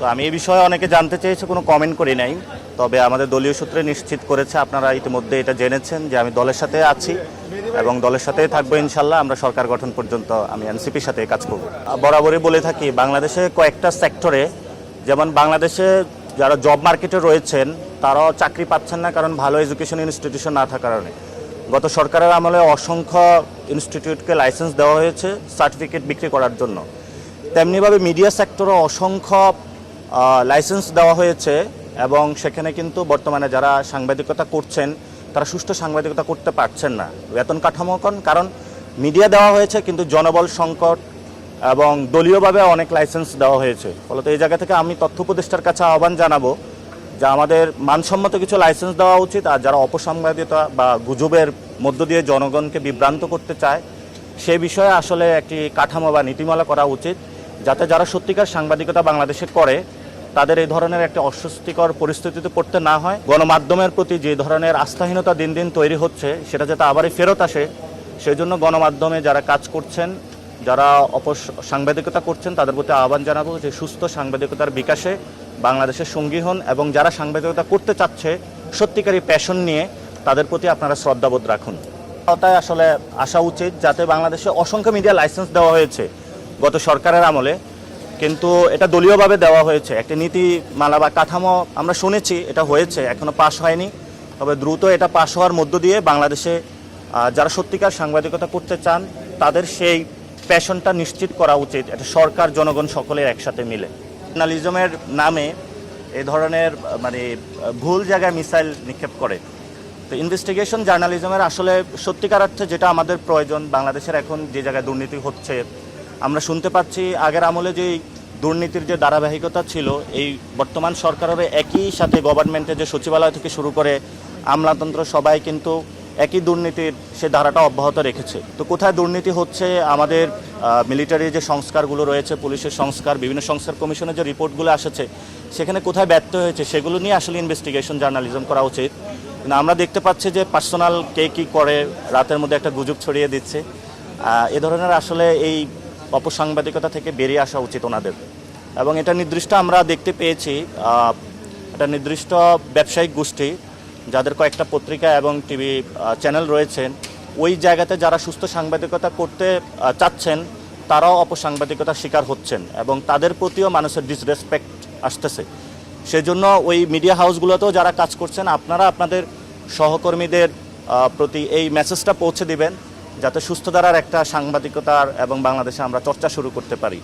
তো আমি এই বিষয়ে অনেকে জানতে চেয়েছে, কোনো কমেন্ট করি নাই। তবে আমাদের দলীয় সূত্রে নিশ্চিত করেছে, আপনারা ইতিমধ্যে এটা জেনেছেন যে আমি দলের সাথে আছি এবং দলের সাথে থাকব ইনশাল্লাহ। আমরা সরকার গঠন পর্যন্ত আমি এনসিপির সাথে কাজ করব। বরাবরই বলে থাকি, বাংলাদেশে কয়েকটা সেক্টরে, যেমন বাংলাদেশে যারা জব মার্কেটে রয়েছেন, তারাও চাকরি পাচ্ছেন না কারণ ভালো এডুকেশন ইনস্টিটিউশন না থাকার কারণে। গত সরকারের আমলে অসংখ্য ইনস্টিটিউটকে লাইসেন্স দেওয়া হয়েছে সার্টিফিকেট বিক্রি করার জন্য। তেমনিভাবে মিডিয়া সেক্টরও অসংখ্য লাইসেন্স দেওয়া হয়েছে এবং সেখানে কিন্তু বর্তমানে যারা সাংবাদিকতা করছেন, তারা সুষ্ঠু সাংবাদিকতা করতে পারছেন না। বেতন কাঠামো কন, কারণ মিডিয়া দেওয়া হয়েছে, কিন্তু জনবল সংকট এবং দলীয়ভাবে অনেক লাইসেন্স দেওয়া হয়েছে। ফলত এই জায়গা থেকে আমি তথ্য উপদেষ্টার কাছে আহ্বান জানাব যে আমাদের মানসম্মত কিছু লাইসেন্স দেওয়া উচিত, আর যারা অপসাংবাদিকতা বা গুজবের মধ্য দিয়ে জনগণকে বিভ্রান্ত করতে চায়, সে বিষয়ে আসলে একটি কাঠামো বা নীতিমালা করা উচিত। যাতে যারা সত্যিকার সাংবাদিকতা বাংলাদেশে করে, তাদের এই ধরনের একটা অস্বস্তিকর পরিস্থিতিতে পড়তে না হয়। গণমাধ্যমের প্রতি যে ধরনের আস্থাহীনতা দিন দিন তৈরি হচ্ছে, সেটা যাতে আবারই ফেরত আসে সেই জন্য গণমাধ্যমে যারা কাজ করছেন, যারা অপস, সাংবাদিকতা করছেন, তাদের প্রতি আহ্বান জানাব যে সুস্থ সাংবাদিকতার বিকাশে বাংলাদেশের সঙ্গী হন এবং যারা সাংবাদিকতা করতে চাচ্ছে সত্যিকারী প্যাশন নিয়ে তাদের প্রতি আপনারা শ্রদ্ধাবোধ রাখুন। তাই আসলে আসা উচিত, যাতে বাংলাদেশে অসংখ্য মিডিয়া লাইসেন্স দেওয়া হয়েছে। গত সরকারের আমলে, কিন্তু এটা দলীয়ভাবে দেওয়া হয়েছে। একটা নীতিমালা বা কাঠামো আমরা শুনেছি, এটা হয়েছে, এখনও পাশ হয়নি। তবে দ্রুত এটা পাশ হওয়ার মধ্য দিয়ে বাংলাদেশে যারা সত্যিকার সাংবাদিকতা করতে চান, তাদের সেই প্যাশনটা নিশ্চিত করা উচিত, এটা সরকার, জনগণ সকলের একসাথে মিলে। জার্নালিজমের নামে এই ধরনের মানে ভুল জায়গায় মিসাইল নিক্ষেপ করে। তো ইনভেস্টিগেশন জার্নালিজমের আসলে সত্যিকার অর্থে যেটা আমাদের প্রয়োজন, বাংলাদেশের এখন যে জায়গায় দুর্নীতি হচ্ছে আমরা শুনতে পাচ্ছি আগের আমলে যে দুর্নীতির যে ধারাবাহিকতা ছিল, এই বর্তমান সরকারের একই সাথে গভর্নমেন্টের যে সচিবালয় থেকে শুরু করে আমলাতন্ত্র সবাই কিন্তু একই দুর্নীতির সে ধারাটা অব্যাহত রেখেছে। তো কোথায় দুর্নীতি হচ্ছে? আমাদের মিলিটারি যে সংস্কারগুলো রয়েছে, পুলিশের সংস্কার, বিভিন্ন সংস্কার কমিশনের যে রিপোর্টগুলো এসেছে সেখানে কোথায় ব্যর্থ হয়েছে সেগুলো নিয়ে আসলে ইনভেস্টিগেশন জার্নালিজম করা উচিত। কিন্তু আমরা দেখতে পাচ্ছি যে পার্সোনাল কে কী করে রাতের মধ্যে একটা গুজব ছড়িয়ে দিচ্ছে। এ ধরনের আসলে এই অপসাংবাদিকতা থেকে বেরিয়ে আসা উচিত ওনাদের। এবং এটা নির্দিষ্ট আমরা দেখতে পেয়েছি একটা নির্দিষ্ট ব্যবসায়িক গোষ্ঠী যাদের কয়েকটা পত্রিকা এবং টিভি চ্যানেল রয়েছেন ওই জায়গাতে যারা সুস্থ সাংবাদিকতা করতে চাচ্ছেন, তারাও অপসাংবাদিকতার শিকার হচ্ছেন এবং তাদের প্রতিও মানুষের ডিসরেসপেক্ট আসতেছে। সেজন্য ওই মিডিয়া হাউসগুলোতেও যারা কাজ করছেন, আপনারা আপনাদের সহকর্মীদের প্রতি এই মেসেজটা পৌঁছে দিবেন। যাতে সুস্থ ধারার একটা সাংবাদিকতার এবং বাংলাদেশে আমরা চর্চা শুরু করতে পারি।